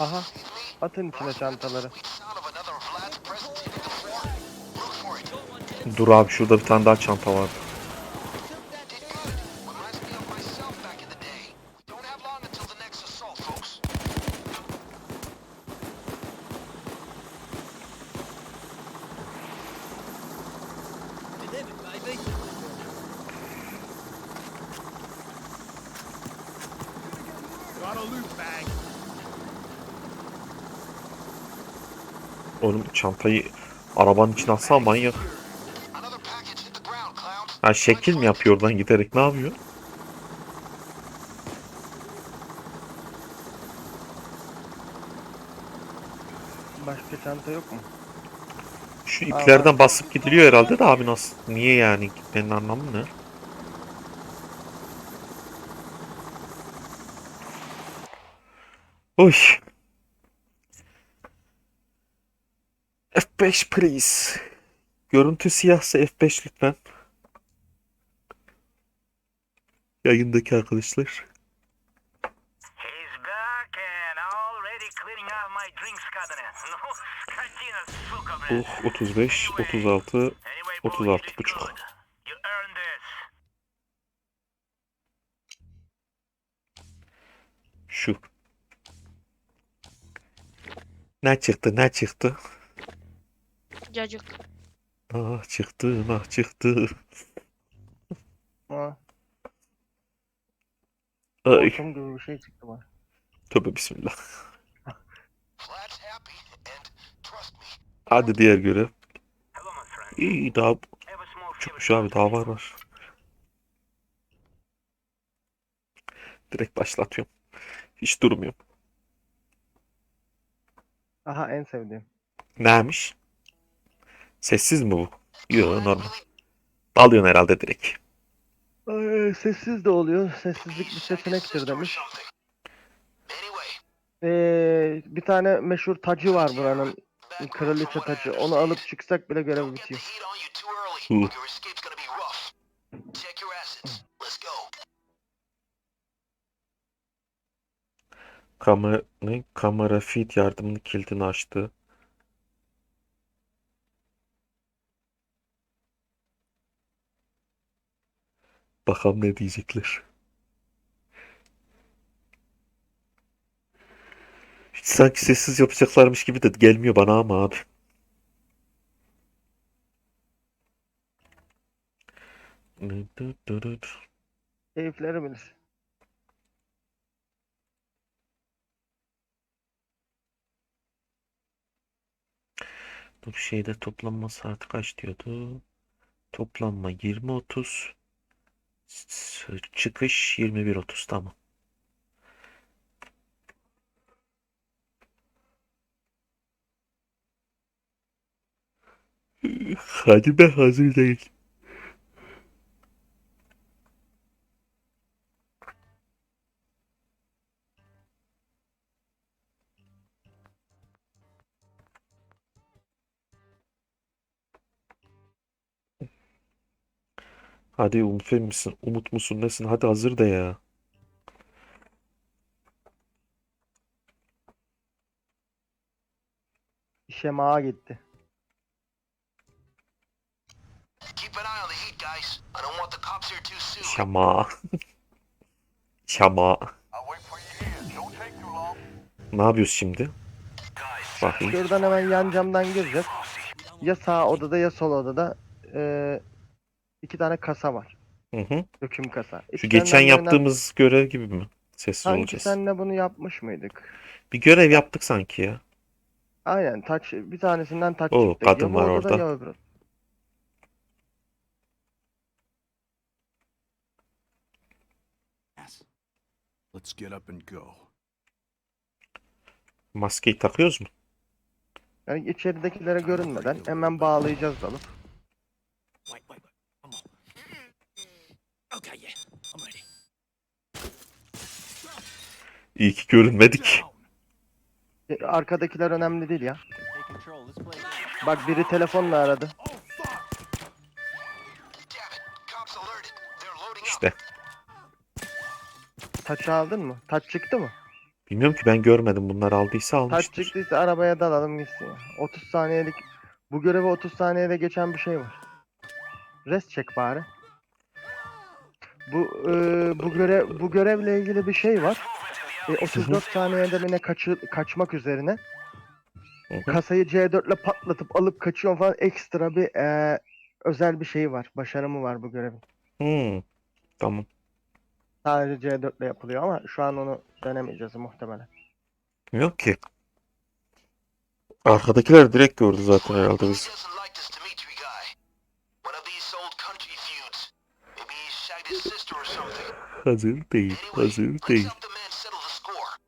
Aha. Atın içine çantaları. Dur abi şurada bir tane daha çanta var. Oğlum çantayı arabanın içine atsam manyak. Ha şekil mi yapıyor oradan giderek ne yapıyor? Başka çanta yok mu? Şu iplerden basıp gidiliyor herhalde de abi nasıl? Niye yani? Gitmenin anlamı ne? Oy. 5 please. Görüntü siyahsa F5 lütfen. Yayındaki arkadaşlar. Oh 35, 36, 36 buçuk. Şu. Ne çıktı, ne çıktı? Cacık. Ah çıktı ah çıktı. Ha. Ay Hortum gibi bir şey çıktı bana. tövbe bismillah. Hadi diğer görev. İyi daha çıkmış abi daha var var. Direkt başlatıyorum. Hiç durmuyorum. Aha en sevdiğim. Neymiş? Sessiz mi bu? Yok normal. Dalıyorsun herhalde direkt. Ay, sessiz de oluyor. Sessizlik bir seçenektir demiş. Ee, bir tane meşhur tacı var buranın. Kraliçe tacı. Onu alıp çıksak bile görev bitiyor. Hı. Kamera, ne? Kamera feed yardımını kilidini açtı. Bakalım ne diyecekler. Hiç sanki sessiz yapacaklarmış gibi de gelmiyor bana ama abi. Keyifleri bilir. Bu şeyde toplanma saati kaç diyordu? Toplanma 20.30 S- çıkış 21.30 tamam. Hadi be hazır değil. Hadi Umut misin? Umut musun? Nesin? Hadi hazır de ya. İşe mağa gitti. Keep an eye on the heat, guys. I don't want the cops here too soon. Şama. Şama. I'll wait for you here. Don't take too long. Ne yapıyoruz şimdi? Bakayım. Şuradan hemen yan camdan gireceğiz. Ya sağ odada ya sol odada ee, iki tane kasa var. Hı hı. Döküm kasa. Şu İki geçen tane yaptığımız görev gibi mi? Sessiz Sanki olacağız. senle bunu yapmış mıydık? Bir görev yaptık sanki ya. Aynen taç bir tanesinden taç Oo, çıktı. kadın ya bu var orada. ya öbür odada. Yes. Let's get up and go. Maskeyi takıyoruz mu? Yani içeridekilere görünmeden hemen bağlayacağız dalıp. Wait, wait. Okay, yeah. I'm ready. İyi ki görünmedik. E, Arkadakiler önemli değil ya. Bak biri telefonla aradı. İşte. Taç aldın mı? Taç çıktı mı? Bilmiyorum ki ben görmedim. Bunlar aldıysa Taç almıştır. çıktıysa arabaya dalalım gitsin. ya. 30 saniyelik bu göreve 30 saniyede geçen bir şey var. Rest çek bari. Bu e, bu görev bu görevle ilgili bir şey var. E, 34 saniyede mi ne kaçı, kaçmak üzerine. Kasayı C4 ile patlatıp alıp kaçıyor falan ekstra bir e, özel bir şey var. Başarımı var bu görevin. Hmm. Tamam. Sadece C4 ile yapılıyor ama şu an onu denemeyeceğiz muhtemelen. Yok ki. Arkadakiler direkt gördü zaten herhalde He biz. Hazır değil. Hazır değil.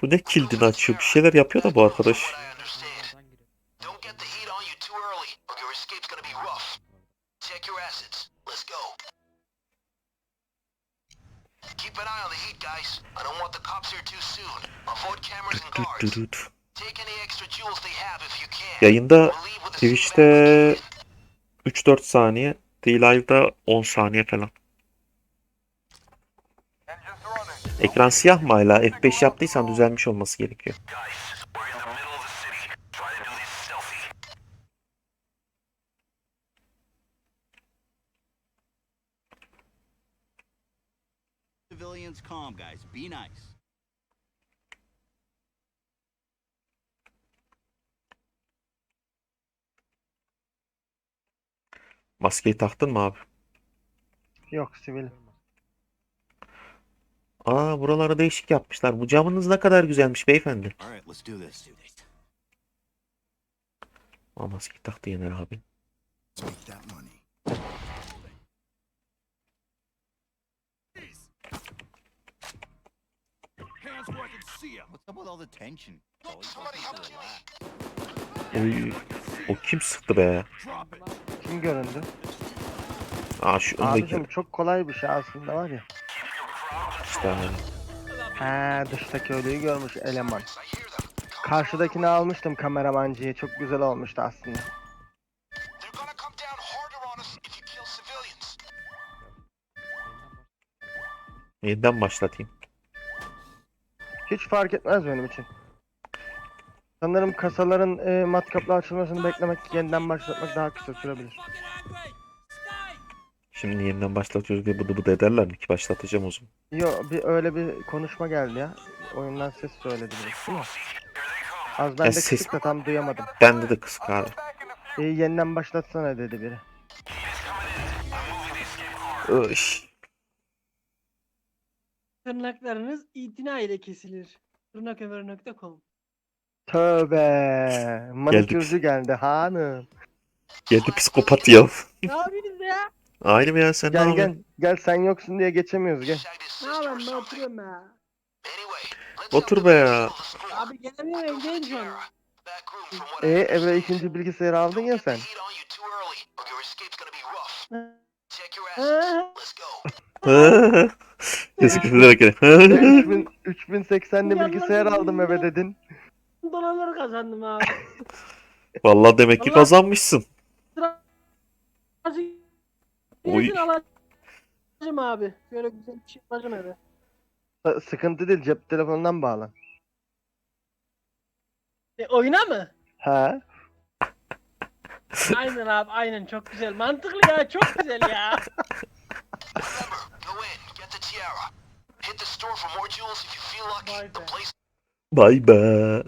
Bu ne kildini açıyor? Bir şeyler yapıyor da bu arkadaş. Yayında Twitch'te ammo 3-4 saniye. D-Live'da 10 saniye falan. Ekran siyah mı hala? F5 yaptıysan düzelmiş olması gerekiyor. Civilians calm, guys. Be nice. Maskeyi taktın mı abi? Yok sivil. Aa buraları değişik yapmışlar. Bu camınız ne kadar güzelmiş beyefendi. Aa maskeyi taktı Yener abi. Oy, o kim sıktı be? Kim göründü? Aa şu öndeki Abicim çok kolay bir şey aslında var ya. İşte. He dıştaki ölüyü görmüş eleman. Karşıdakini almıştım kameramancıyı. Çok güzel olmuştu aslında. Yeniden başlatayım. Hiç fark etmez benim için. Sanırım kasaların e, matkapla açılmasını beklemek, yeniden başlatmak daha kısa sürebilir. Şimdi yeniden başlatıyoruz diye bıdı bıdı ederler mi ki? Başlatacağım zaman. Yo bir öyle bir konuşma geldi ya. Oyundan ses söyledi mi? Az ben de ses- kısık da tam duyamadım. Bende de kısık abi. E, yeniden başlatsana dedi biri. Öy. Tırnaklarınız itina ile kesilir. Tırnakömür.com Tövbe. Manikürcü geldi hanım. Geldi psikopat ya. Ne yapıyorsunuz ya? Aynı mı ya sen ne Gel yapıyorsun? gel. Gel sen yoksun diye geçemiyoruz gel. Ne yapayım ben oturuyorum ya. Otur be ya. Abi gelemiyorum what I E understand. eve ikinci bilgisayarı aldın ya sen. Let's go. Kesinlikle kere. 3000 3080'li Yanına bilgisayar aldım eve dedin. Dolarları kazandım abi. Vallahi demek ki kazanmışsın. Azıcık Oy. Alacağım abi. Şöyle güzel bir şey yapacağım eve. Sıkıntı değil cep telefonundan bağlan. E, oyuna mı? He. Aynen abi aynen çok güzel. Mantıklı ya çok güzel ya. Remember, go in, get the tiara. Hit the store for more jewels if you feel lucky. Vay The be. place Bay bay.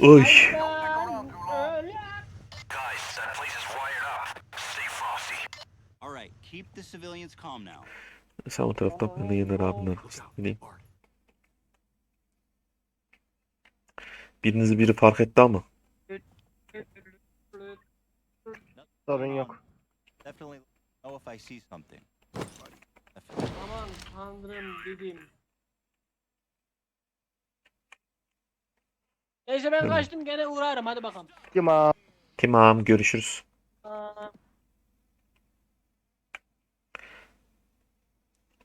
Oy. Öyle. O taraftan ben de Yener abinin arkasına gideyim. Birinizi biri fark etti ama. Sorun yok. Definitely know if I see something. Aman tanrım dedim. Neyse ben Tamam. kaçtım gene uğrarım hadi bakalım. Abi? Tamam görüşürüz.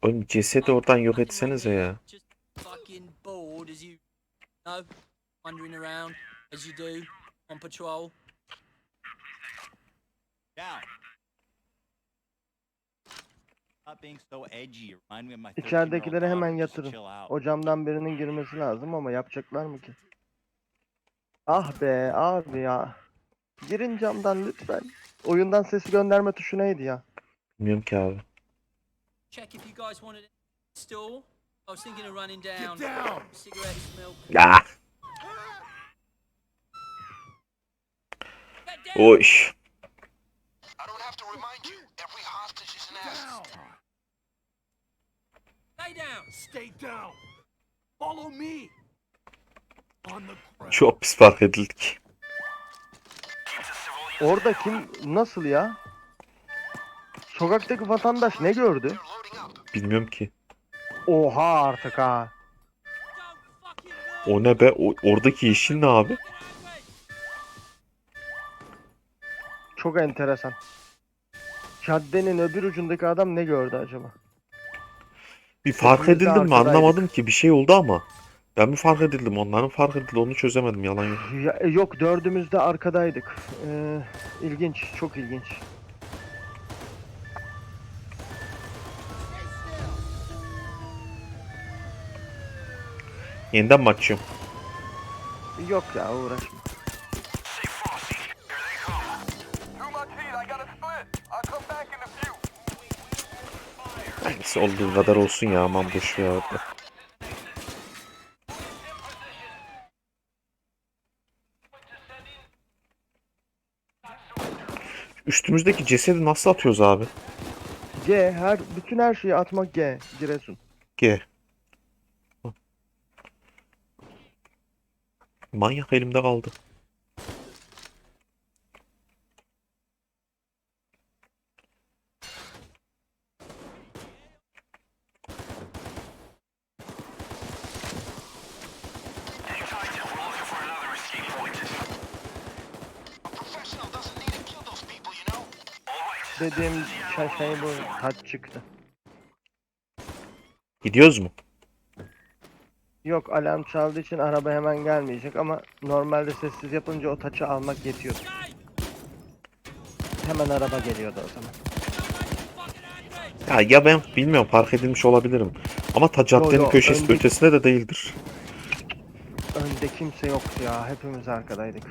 Oğlum cesedi oradan yok etsenize ya. Just fucking bored as you know, wandering around as you do on patrol. Down. Up Stop being so edgy. Remind me of my 13-year-old İçeridekileri hemen yatırın. O camdan birinin girmesi lazım ama yapacaklar mı ki? Ah be abi ya. Girin camdan lütfen. Oyundan sesi gönderme tuşu neydi ya? Bilmiyorum ki abi. Check if you guys wanted it still. I was thinking of running down. down. Cigarettes, milk. Ya. Get down! I don't have to remind you. Every hostage is an asset. Stay down. Stay down. Follow me. On the ground. Çok pis fark edildik. Orada kim nasıl ya? Sokaktaki vatandaş ne gördü? Bilmiyorum ki. Oha artık ha. O ne be? O, oradaki yeşil ne abi? Çok enteresan. Caddenin öbür ucundaki adam ne gördü acaba? Bir fark de edildim mi arkadaydık. anlamadım ki. Bir şey oldu ama. Ben mi fark edildim? Onların fark edildi. Onu çözemedim. Yalan yok. Ya, e, yok dördümüz de arkadaydık. Ee, ilginç, çok ilginç. Yeniden mi açıyorum? Yok ya uğraşma. Hangisi olduğu kadar olsun ya. Aman boş ver Üstümüzdeki cesedi nasıl atıyoruz abi? G, her bütün her şeyi atmak G, Giresun. G. Manyak elimde kaldı. Dediğim şey, şey bu, taç çıktı. Gidiyoruz mu? Yok alarm çaldığı için araba hemen gelmeyecek ama normalde sessiz yapınca o taçı almak yetiyor. Hemen araba geliyordu o zaman. Ya, ya ben bilmiyorum fark edilmiş olabilirim. Ama ta caddenin yo, köşesi öndeki- ötesinde de değildir. Önde kimse yoktu ya, hepimiz arkadaydık.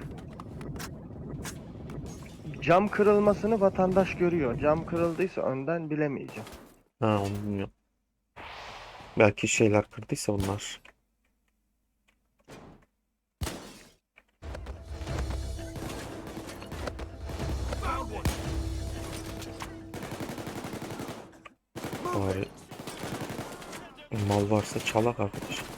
Cam kırılmasını vatandaş görüyor. Cam kırıldıysa önden bilemeyeceğim. Ha onu bilmiyorum. Belki şeyler kırdıysa one. Bari mal varsa çalak arkadaş.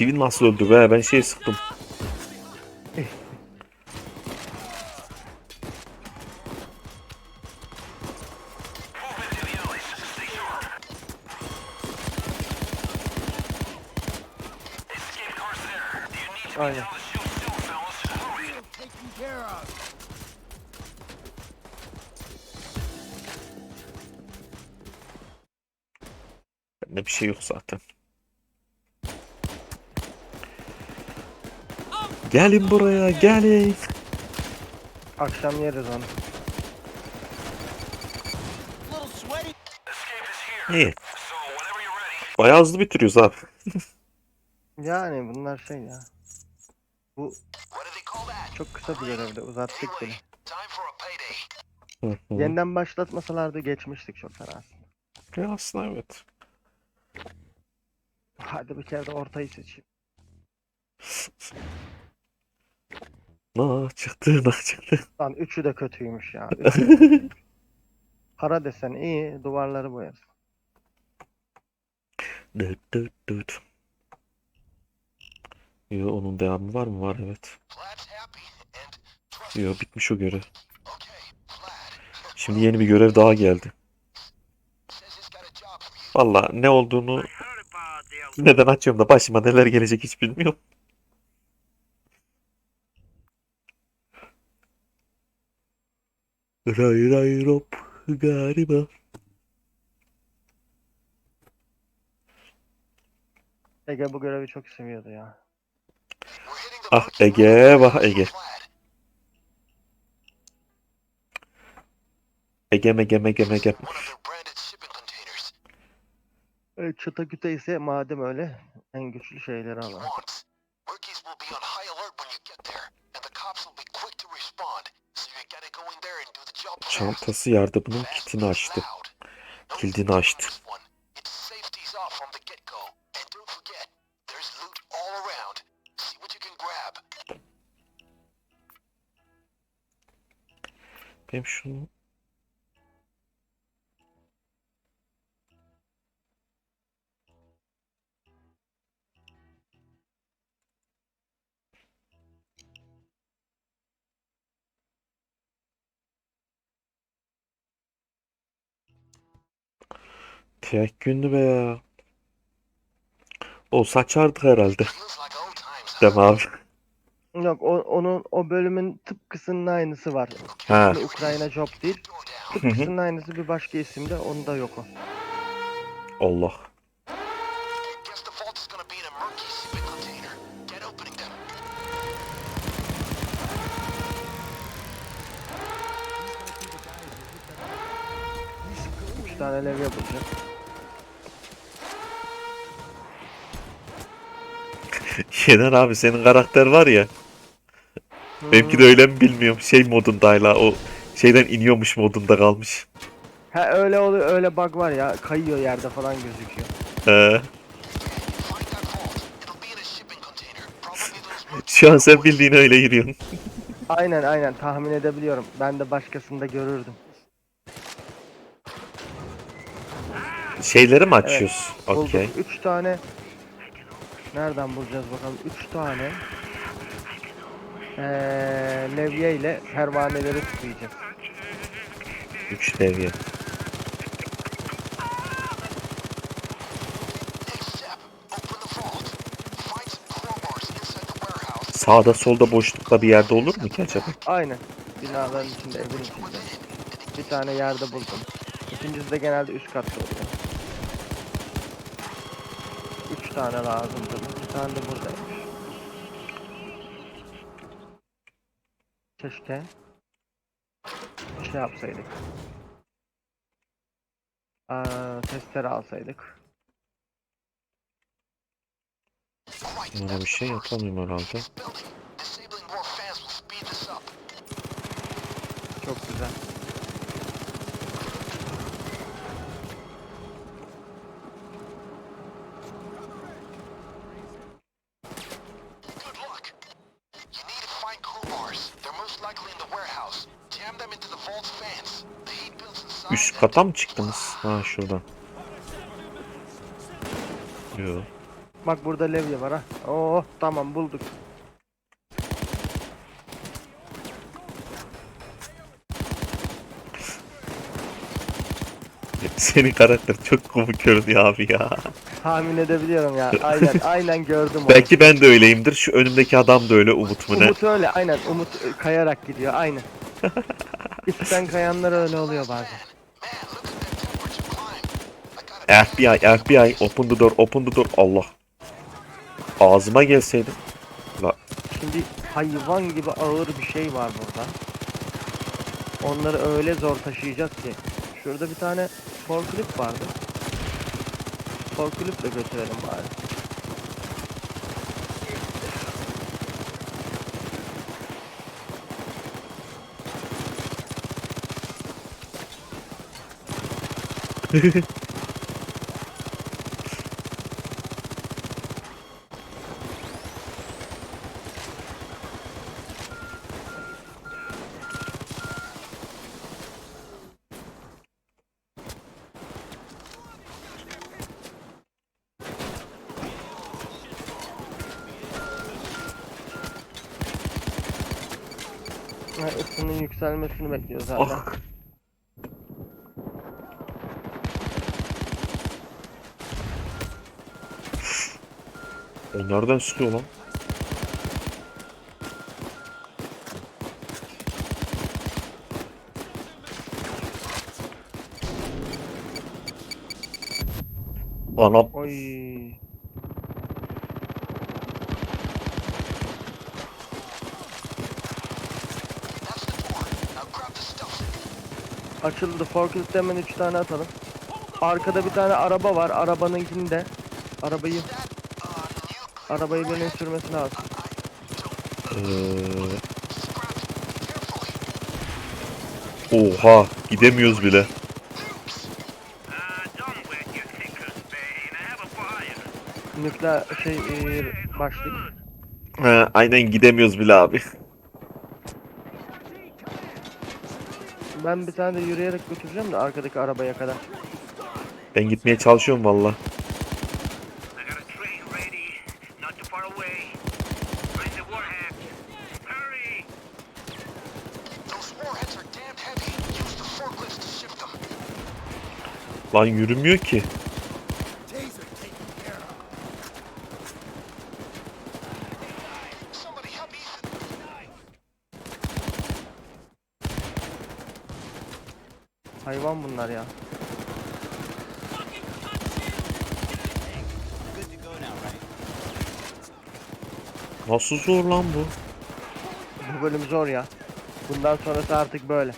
Sivil nasıl öldü be? Ben şey sıktım. Aynen. Bende bir şey yok zaten. Gelin buraya gelin. Akşam yeriz onu. İyi. Bayağı hızlı bitiriyoruz abi. Yani bunlar şey ya. Bu çok kısa bir görevde uzattık bile. Yeniden başlatmasalardı geçmiştik çoktan aslında. Ya aslında evet. Hadi bir kere de ortayı seçeyim. Na çıktı na çıktı. Lan üçü de kötüymüş ya. Üçü de kötüymüş. Para desen iyi, duvarları boyarız. Dıt dıt dıt. Yo onun devamı var mı? Var evet. Yo bitmiş o görev. Şimdi yeni bir görev daha geldi. Valla ne olduğunu neden açıyorum da başıma neler gelecek hiç bilmiyorum. Ray ray rop gariba. Ege bu görevi çok seviyordu ya. Ah Ege, vah Ege. Ege mege mege mege. Çıta küte ise madem öyle en güçlü şeyleri alalım. Once. Rookies will be on high alert when you get there, and the cops will be quick to respond. So you gotta go in there and do the job fast. Çantası yardımının kitini açtı. Kilidini açtı. this one. Tek gündü be ya. O saçardık herhalde. Mi abi? Yok o, onun o bölümün tıpkısının aynısı var. Ha. Ukrayna Job değil. Tıpkısının aynısı bir başka isimde. Onda yok o. Allah. Guess the vault is Şener abi senin karakter var ya. Benimki de öyle mi bilmiyorum. Şey modunda hala o şeyden iniyormuş modunda kalmış. Ha öyle oluyor öyle bug var ya kayıyor yerde falan gözüküyor. Ee, şu an sen bildiğin öyle yürüyorsun. Aynen aynen tahmin edebiliyorum. Ben de başkasında görürdüm. Şeyleri mi açıyoruz? Bulduk. Okey. Üç tane Nereden bulacağız bakalım? Üç tane ee, levye ile pervaneleri tıklayacağız. 3 seviye. Next step. Open the vault. Find some crowbars inside the warehouse. Sağda solda boşlukta bir yerde olur mu ki acaba? Aynen. Binaların içinde, evin içinde. Bir tane yerde buldum. İkincisi de genelde üst katta oluyor. Üç tane lazımdı. Bir tane de buradaymış. Keşke şey yapsaydık. Aa, testere alsaydık. Bana bir şey yapamıyorum herhalde. This building. Kata mı çıktınız? Ha şuradan. Yo. Bak burada levye var ha. Oo tamam bulduk. Senin karakter çok komik görünüyor abi ya. Tahmin edebiliyorum ya. Aynen aynen gördüm onu. Belki ben de öyleyimdir. Şu önümdeki adam da öyle Umut mu ne? Umut öyle aynen. Umut kayarak gidiyor aynen. İçten kayanlar öyle oluyor bazen. FBI, FBI, open the door, open the door. Allah. Ağzıma gelseydi. Şimdi hayvan gibi ağır bir şey var burada. Onları öyle zor taşıyacağız ki. Şurada bir tane forklift vardı. Forkliftle götürelim bari. Ha, yükselmesini bekliyoruz zaten. Ah. O nereden sıkıyor lan? Anam Oy. Açıldı. Forklift hemen 3 tane atalım. Arkada bir tane araba var. Arabanınkinde. Arabayı arabayı birinin sürmesi lazım. Ee, oha gidemiyoruz bile. Nükleer şey e, başlık. He, aynen gidemiyoruz bile abi. Ben bir tane de yürüyerek götüreceğim de arkadaki arabaya kadar. Ben gitmeye çalışıyorum valla. I got a Nasıl zor lan bu? Bu bölüm zor ya. Bundan sonrası artık böyle.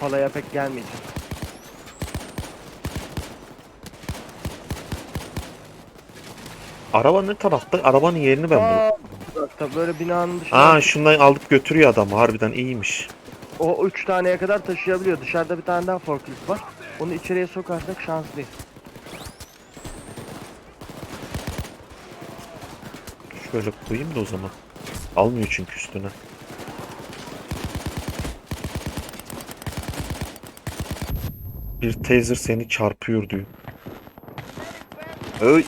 Kolaya pek gelmeyecek. Araba ne tarafta? Arabanın yerini ben buldum. Aa, Tabii böyle binanın dışında Aa şundan alıp götürüyor adamı. Harbiden iyiymiş. o 3 taneye kadar taşıyabiliyor. Dışarıda bir tane daha forklift var. Onu içeriye sokarsak şanslıyız. Şöyle koyayım da o zaman. Almıyor çünkü üstüne. Bir taser seni çarpıyor diyor. Öy.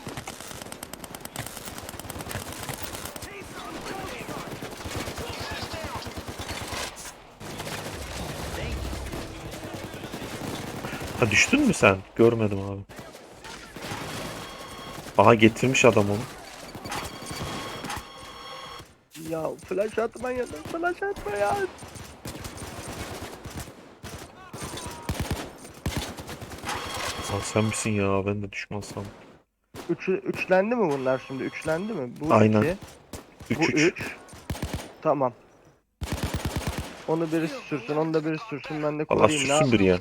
Ha düştün mü sen? Görmedim abi. Aha getirmiş adam onu. Ya flash atma ya flash atma ya. Lan sen misin ya? Ben de düşman sandım. Üçü, üçlendi mi bunlar şimdi? Üçlendi mi? Bu Aynen. iki, bu 3-3. üç. Tamam. Onu birisi sürsün, onu da birisi sürsün. Ben de Allah koruyayım. Ne sürsün bir ya.